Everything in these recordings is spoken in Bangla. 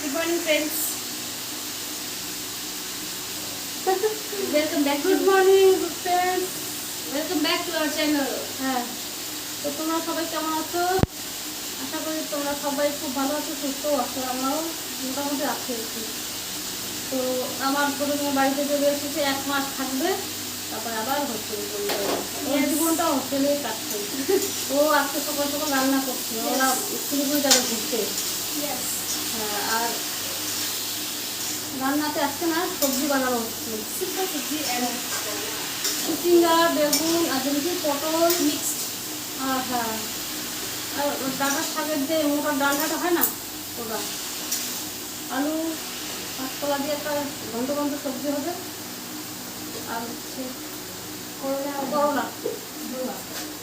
Good morning, friends. Welcome back to good morning friends welcome back to our channel. হ্যাঁ। তো তোমরা সবাই কেমন আছো? আশা করি তোমরা সবাই খুব ভালো আছো সুস্থ আছো আমরাও মোটামুটি আছি তো আমার ছোটো মেয়ে বাড়িতে চলে এসেছে এক মাস থাকবে তারপরে আবার হোস্টেলে চলে যাবে. জীবনটা হোস্টেলেই কাটছে। ও আজকে সকাল সকাল রান্না করছে ওরা শিলিগুড়ি যাবে ঘুরতে আর রান্নাতে আজকে না সবজি বানানো হচ্ছে sabji and চিচিঙ্গা বেগুন আর যেমনি পটল mixed. আর হ্যাঁ আর ডাঁটার শাকের যে মোটা ডালটাটা হয় না ওটা। আলু কাঁচকলা দিয়ে একটা গন্ধ গন্ধ সবজি হবে। আর হচ্ছে করলা করলা।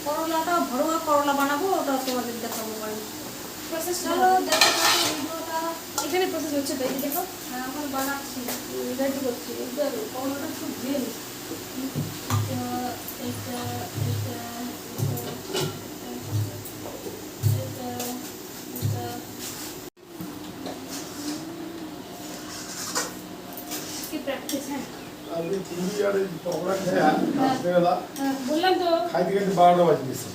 করলাটা ভরোয়া করলা বানাবো ওটা তোমাদের দেখাবো পারি Process চলো চলো দেখো তোমাদের ভিডিওটা এখানে প্রসেস হচ্ছে তো এই দেখো হ্যাঁ এখন বানাচ্ছি রেডি করছি এবার করলাটা খুব ভেল এটা এটা এটা এটা এটা কি প্র্যাকটিস হ্যাঁ আজকে চিংড়ি আর এই পকোড়া খেয়ে রাত্রেবেলা হ্যাঁ, বললাম তো খাইতে খাইতে বারোটা বাজে গেছে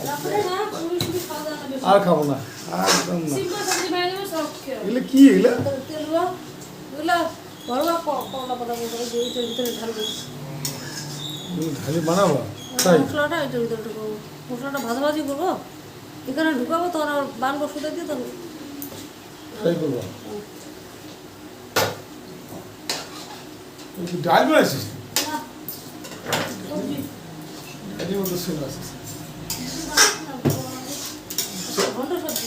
রাত্রে না পুরি শুধু খাওয়া দাওয়া বেশি আর খাব না। একদম না। এগুলো কি এগুলো? ঢালি বানাবো? তাই? মশলাটা এইটার ভিতরে ঢুকাবো মশলাটা ভাজাভাজি করব। এখানে ঢুকাবো তখন আর বানবো সুদে দিয়ে তখন তাই করব? ডাল বানাইছিস? না, মতো শুনে আসিস ঘন্ট সবজি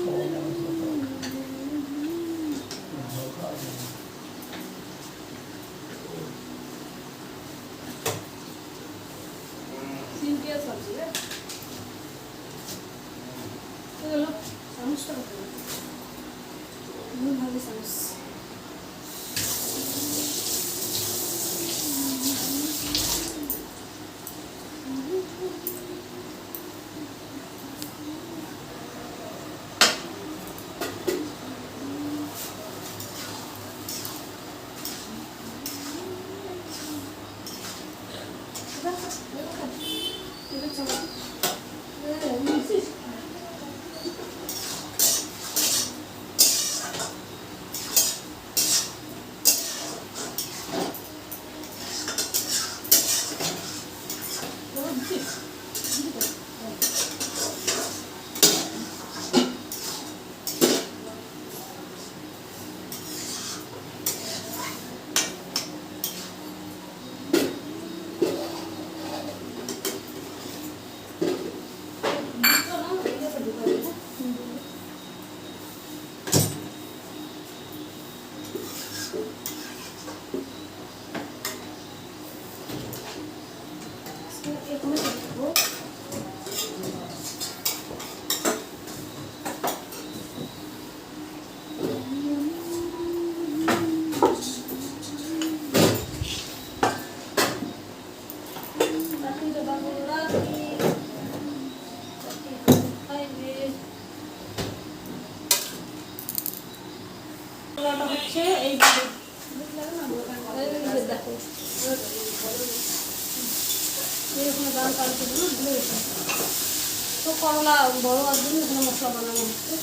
তো করলা বড় আর জন্য এখানে মশলা বানানো হচ্ছে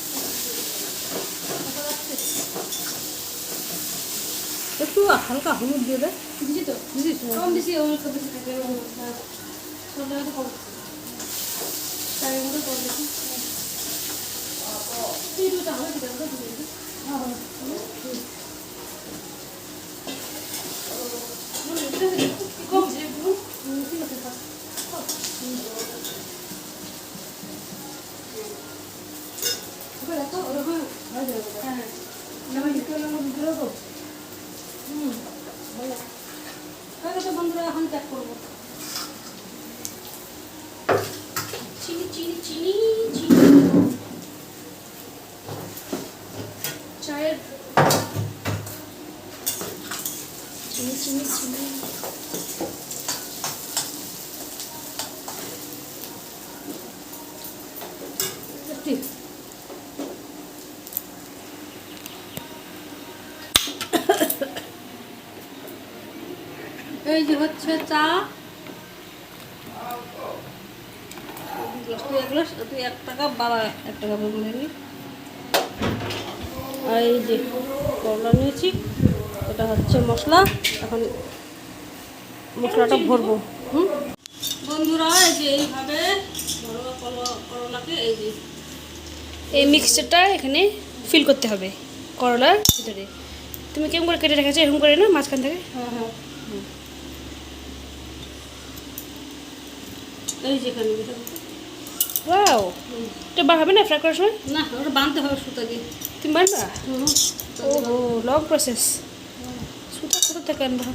দেখা যাচ্ছে? একটু হালকা হলুদ দিয়ে দে দিছি তো বুঝিস কম দিছি ওর কম বেশি থাকে ছোট তো কম তার মধ্যে কম বেশি তুই দুটো হবে ঠিক আছে দুটো দিবি কম যে পুরো ঠিক আছে এখন করব চিনি চিনি চিনি চায়ের চিনি চিনি চিনি একটি এই যে হচ্ছে চা। তুই এক টাকা, বাবা এক টাকা এই যে নিয়েছি, এটা হচ্ছে মশলা। এখন মশলাটা ভরবো। হুম? বন্ধুরা, এই যে এইভাবে এই যে এই মিক্সচারটা এখানে ফিল করতে হবে, করলার ভিতরে। তুমি কেমন করে কেটে রেখেছো, এরকম করে না মাঝখান থেকে? হ্যাঁ হ্যাঁ। এই যেখানে ওয়াও এটা। বার হবে না ফ্রাই করার সময়? না ওটা বাঁধতে হবে সুতা দিয়ে। তুমি বানবা? ও লং প্রসেস সুতা কোথা থেকে আনবা?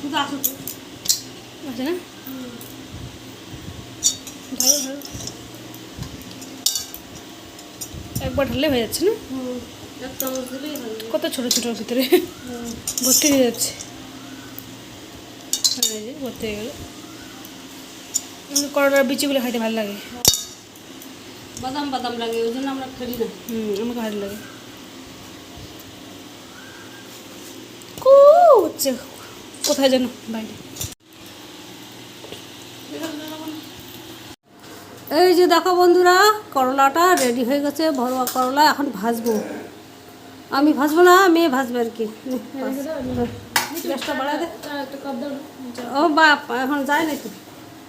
সুতা আসো আছে না? ধরো ধরো একবার ঢাললে হয়ে যাচ্ছে না? কত ছোট ছোট ভিতরে? ভর্তি হয়ে যাচ্ছে। ভর্তি হয়ে গেল। করলার বিচিগুলো খাইতে ভালো লাগে। বাদাম বাদাম লাগে ওই জন্য আমরা ফেলি না। হুম আমাকে ভালো লাগে। কু হচ্ছে কোথায় যেন বাইরে। এই যে দেখো বন্ধুরা করলাটা রেডি হয়ে গেছে ভরোয়া করলা এখন ভাজবো। আমি ভাজবো না মেয়ে ভাজবে আর কি। দে। ও বাপ এখন যায় নাকি?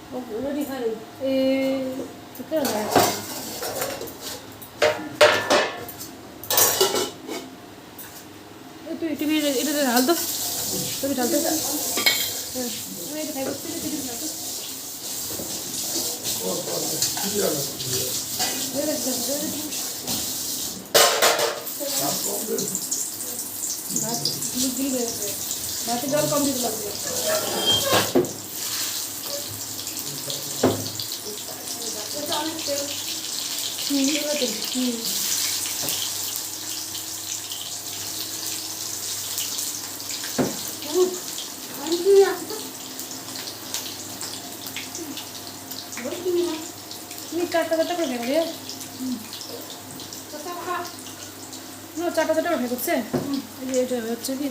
রেডি হয়নি তুই তুমি এটা ঢাল তো তুমি ঢাল তো ভাতে জল কম দিতে লাগবে চারটা চারটা করে ভেঙে দিয়ে চারটা চারটা করে ভেঙে এই যে এটা হচ্ছে কি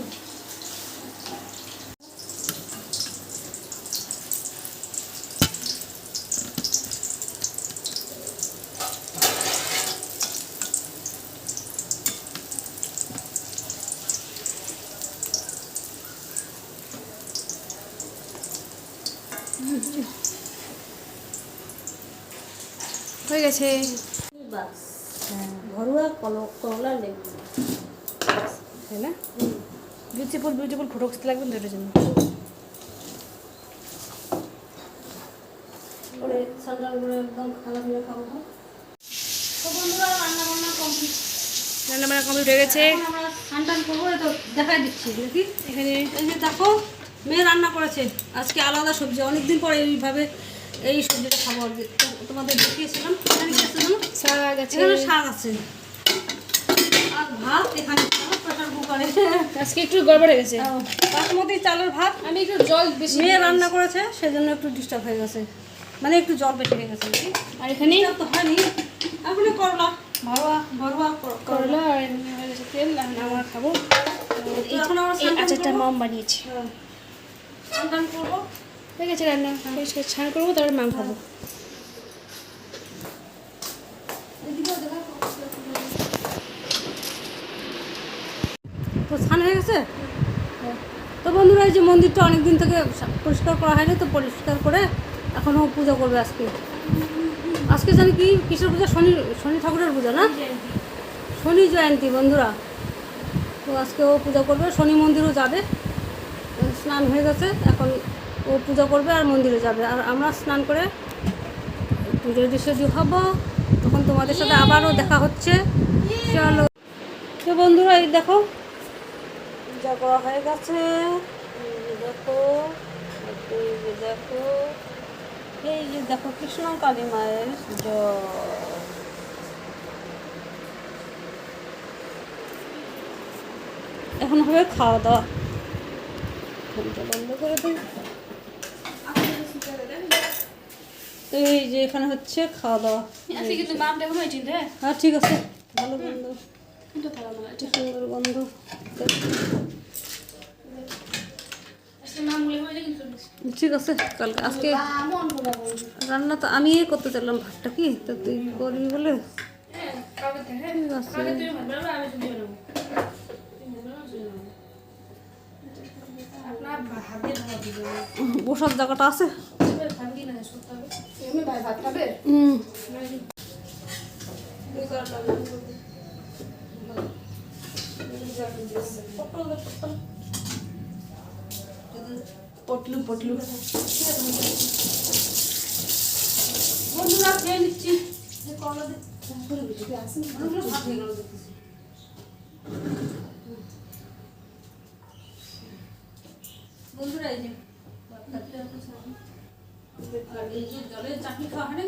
গেছে তাই না? বিউটিফুল ফটো লাগবে জন্য? রান্না বান্না কমপ্লিট হয়ে গেছে। করব তো দেখাই দিচ্ছি নাকি এখানে এই যে দেখো মেয়ে রান্না করেছে। আজকে আলাদা সবজি অনেকদিন পরে এইভাবে এই সবজিটা খাব আর তোমাদের দেখিয়েছিলাম। এখানে কি আছে জানো? শাক আছে। এখানে শাক আছে। আর ভাত এখানে প্রেশার কুকারে। আজকে একটু গড়বড় হয়ে গেছে। বাসমতি চালের ভাত। আমি একটু জল বেশি মেয়ে রান্না করেছে সেজন্য একটু ডিস্টার্ব হয়ে গেছে। মানে একটু জল বেশি হয়ে গেছে আর এখানে? তো হয়নি। এখন করলা ভরোয়া ভরোয়া করলা। আর হয়ে। তেল এখন আমরা খাব আচারটা। মম বানিয়েছে। হ্যাঁ। করব। হয়ে গেছে রান্না পরিষ্কার ছান করব, তারপর মাম খাব। তো স্নান হয়ে গেছে? তো বন্ধুরা, এই যে মন্দিরটা অনেক দিন থেকে পরিষ্কার করা হয়নি, তো পরিষ্কার করে এখনও পূজা করবে আজকে। আজকে জানি কি কিসের পূজা? শনি শনি ঠাকুরের পূজা না? শনি জয়ন্তী বন্ধুরা। তো আজকে ও পূজা করবে, শনি মন্দিরও যাবে। স্নান হয়ে গেছে, এখন ও পূজা করবে আর মন্দিরে যাবে। আর আমরা স্নান করে রেডি সেডি হব। তখন তোমাদের সাথে আবারও দেখা হচ্ছে। চলো। তো বন্ধুরা, এই দেখো, পূজা করা হয়ে গেছে। দেখো দেখো, এই যে দেখো, কৃষ্ণ কালী মায়ের এখন হবে খাওয়া দাওয়া। বন্ধ করে দিই। তো এই যে এখানে হচ্ছে খাওয়া দাওয়া। চিন্তা হ্যাঁ ঠিক আছে। ভালো গন্ধ সুন্দর গন্ধ কিন্তু। ঠিক আছে কালকে আজকে রান্না তো আমি করতে চাইলাম ভাতটা কি? তো তুই করবি বলে? হ্যাঁ হ্যাঁ। ঠিক আছে। বসার জায়গাটা আছে? ভাবি না করতে হবে। এমনি ভাই ভাত খাবে? হুম। পটলু পটলু। বন্ধুরা খেয়ে নিচ্ছি। অনেকগুলো ভাত গেল বন্ধুরা এই যে ভাত খাচ্ছে এখন সামনে। আর জলের চাটনি খাওয়া হয়? না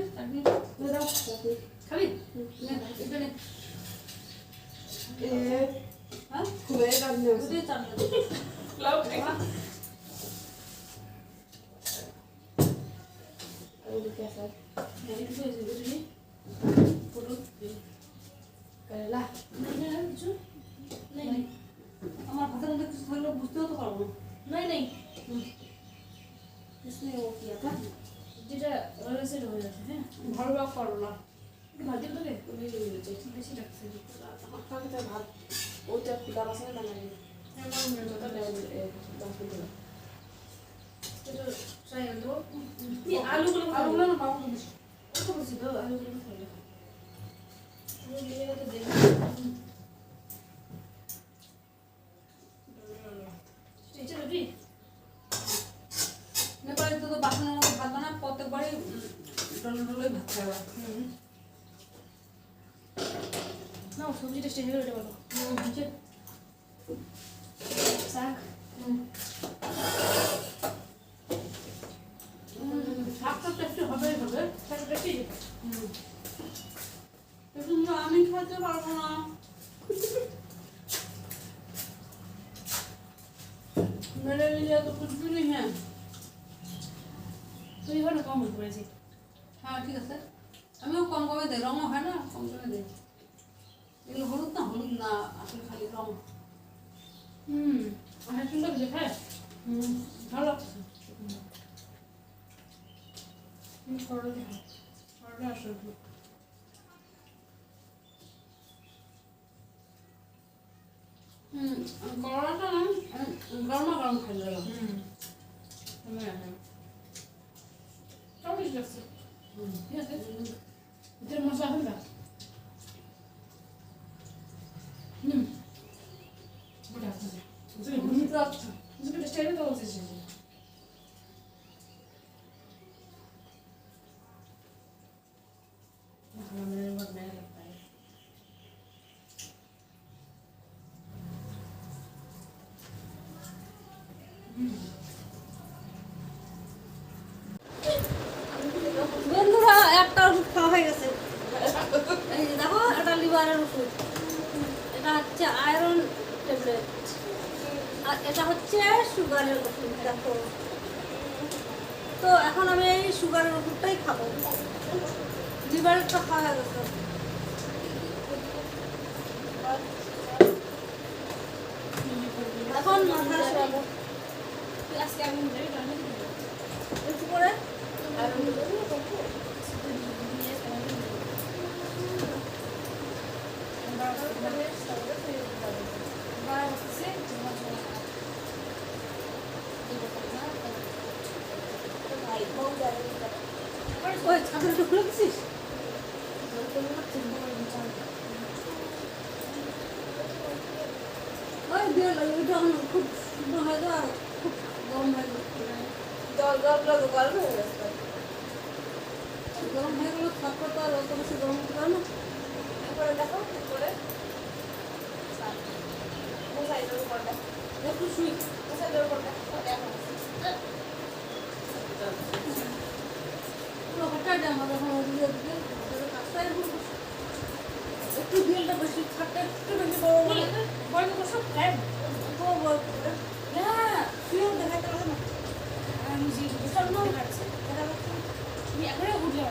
হ্যাঁ? চাটনি আমার হাতের মধ্যে কিছু বুঝতেও তো পারব নাই নাই। কিছু কি যেটা রয়েছে সেটা হয়ে যাচ্ছে, হ্যাঁ? ভালো ভাগ করলা ভাত দিন তোকে? বেশি ডাকছে। হ্যাঁ, মাম বলে কথা বলে। এটা ফ্রাই করে দেবো। এই আলুগুলো আলুগুলো না মামা বলেছে ওই তো বলছি তো, আলুগুলো কোথায় দিবো? আলু দিয়ে তো দেখি। ঠিক আছে, রুটি? নেপালে তো তো বাসনের মধ্যে ভাত বানায় প্রত্যেকবারই ডলে ডলে ভাত খায় ওরা হুম। নাও, সবজিটা স্টেজে ওটা বলো। নিচে শাক শাকটা টেস্টি হবেই হবে শাক বেশি কিন্তু আমি খেতে পারবো না मेरे लिए तो कुछ भी नहीं है তুই হলো কম হয়ে পড়েছি হ্যাঁ ঠিক আছে। আমিও কম কমে দেয় রঙও হয় না কম কমে দেয় এগুলো হলুদ না? হলুদ না আসলে খালি রঙ। হুম আর সুন্দর যে খায় হুম ভালো লাগছে। দেখো করো আসো হুম করলাটা না গরমা গরম খাই দিলাম হুম। হ্যাঁ হ্যাঁ কেমন লাগছে ঠিক আছে ভিতরে মশলা এটা হচ্ছে সুগারের ওষুধ দেখো। তো এখন আমি এই সুগারের ওষুধটাই খাব। লিভারেরটা খাওয়া গেছে। এখন শোয়াবো আজকে আমি করতে একটু ওই শুদ্ধ হয়ে যাওয়া খুব গরম হয়ে গেলে থাকলে তো অত বেশি গরম হতে না একটু শুই এটা আমাদের এখন ওদিকে ওদিকে ওদের কাজটাই এখন একটু বিলটা বেশি একটু বেশি বড় বলে বড়। হ্যাঁ দেখাতে না এখনই উঠলে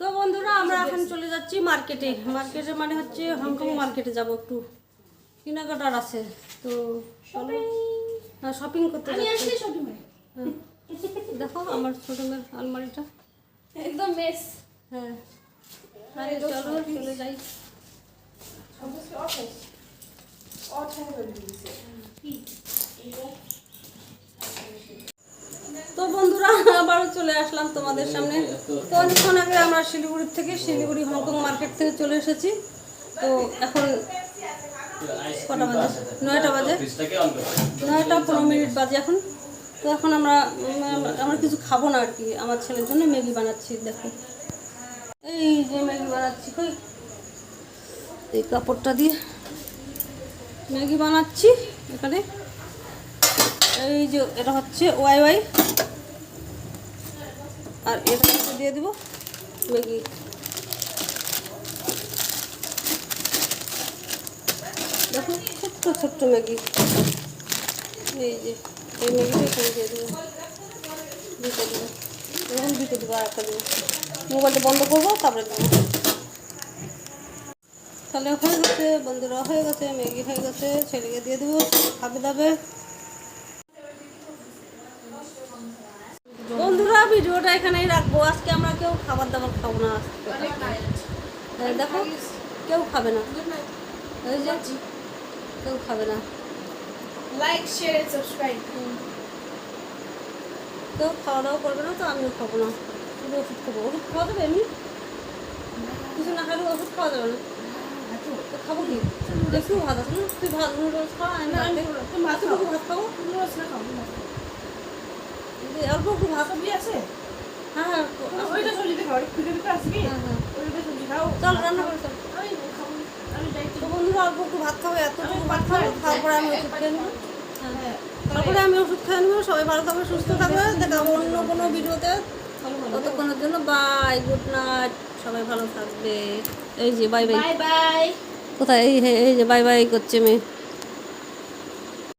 তো বন্ধুরা আমরা এখন চলে যাচ্ছি মার্কেটে। মার্কেটে মানে হচ্ছে হংকং মার্কেটে যাব একটু। কেনাকাটার আছে। তো হ্যাঁ শপিং করতে। দেখো আমার ছোট মেয়ের আলমারিটা। একদম মেস। হ্যাঁ। আরে চলো চলে যাই। তো বন্ধুরা আবারও চলে আসলাম তোমাদের সামনে। তো অনেকক্ষণ আগে আমরা শিলিগুড়ির থেকে শিলিগুড়ি হংকং মার্কেট থেকে চলে এসেছি। তো এখন কটা বাজে? নয়টা বাজে? নয়টা পনেরো মিনিট বাজে এখন। তো এখন আমরা আমরা কিছু খাব না আর কি, আমার ছেলের জন্য ম্যাগি বানাচ্ছি, দেখো। এই যে ম্যাগি বানাচ্ছি, কই? এই কাপড়টা দিয়ে ম্যাগি বানাচ্ছি এখানে। এই যে, এটা হচ্ছে ওয়াই ওয়াই। আর এটা দিয়ে দিব ম্যাগি। দেখো, ছোট্ট ছোট্ট ম্যাগি। এই যে, এই ম্যাগিটা এখানে দিয়ে দেবো। দুটো দেবো। এরকম দুটো দেবো আর একটা দেবো। মোবাইলটা বন্ধ করব, তারপরে দেবো। তাহলে হয়ে গেছে, বন্ধুরা, হয়ে গেছে, ম্যাগি হয়ে গেছে, ছেলেকে দিয়ে দেবো, খাবে দাবে। বন্ধুরা, ভিডিওটা এখানেই রাখব। আজকে আমরা কেউ খাবার দাবার খাব না। আজকে। দেখো, কেউ খাবে না। এই যে কেউ খাবে না। লাইক শেয়ার এন্ড সাবস্ক্রাইব কেউ খাওয়া দাওয়া করবে না তো আমিও খাব না। শুধু ওষুধ খাব। ওষুধ খাওয়া যাবে এমনি? কিছু না খালে ওষুধ খাওয়া যাবে না। তো খাব কি? একটু ভাত আছে না? তুই ভাত নুডলস খাওয়া আমি ভাত। তুই একটু খাব। নুডলস না খাব অল্প একটু ভাত সবজি আছে? হ্যাঁ হ্যাঁ ওইটা সবজি খাও ভিডিও আছে হ্যাঁ হ্যাঁ। ওইটা সবজি খাও। চল রান্না করে চল আমি খাব না। আমি যাই তো বন্ধুরা অল্প একটু ভাত খাব এতটুকু ভাত খাব তারপরে আমি ওষুধ খেয়ে নেব। হ্যাঁ তারপরে আমি ওষুধ খেয়ে নেব। সবাই ভালো থাকবে সুস্থ থাকবে দেখাবো অন্য কোনো ভিডিওতে। ততক্ষণের জন্য বাই গুড নাইট সবাই ভালো থাকবে। এই যে বাই বাই বাই বাই কোথায়? এই এই যে বাই বাই করছে মেয়ে।